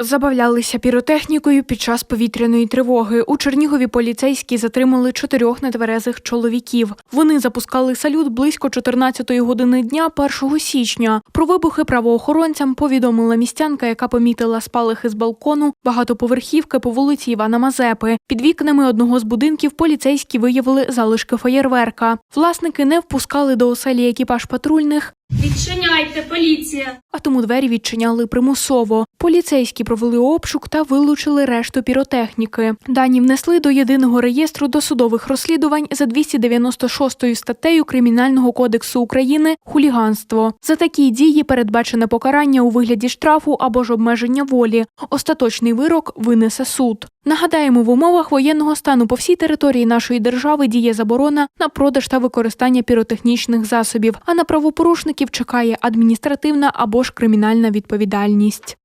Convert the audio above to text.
Забавлялися піротехнікою під час повітряної тривоги. У Чернігові поліцейські затримали чотирьох нетверезих чоловіків. Вони запускали салют близько 14-ї години дня 1 січня. Про вибухи правоохоронцям повідомила містянка, яка помітила спалахи з балкону багатоповерхівки по вулиці Івана Мазепи. Під вікнами одного з будинків поліцейські виявили залишки феєрверка. Власники не впускали до оселі екіпаж патрульних, Відчиняйте, поліція! а тому двері відчиняли примусово. Поліцейські провели обшук та вилучили решту піротехніки. Дані внесли до єдиного реєстру досудових розслідувань за 296 статтею Кримінального кодексу України хуліганство. За такі дії передбачене покарання у вигляді штрафу або ж обмеження волі. Остаточний вирок винесе суд. Нагадаємо, в умовах воєнного стану по всій території нашої держави діє заборона на продаж та використання піротехнічних засобів, а на правопорушників чекає адміністративна або ж кримінальна відповідальність.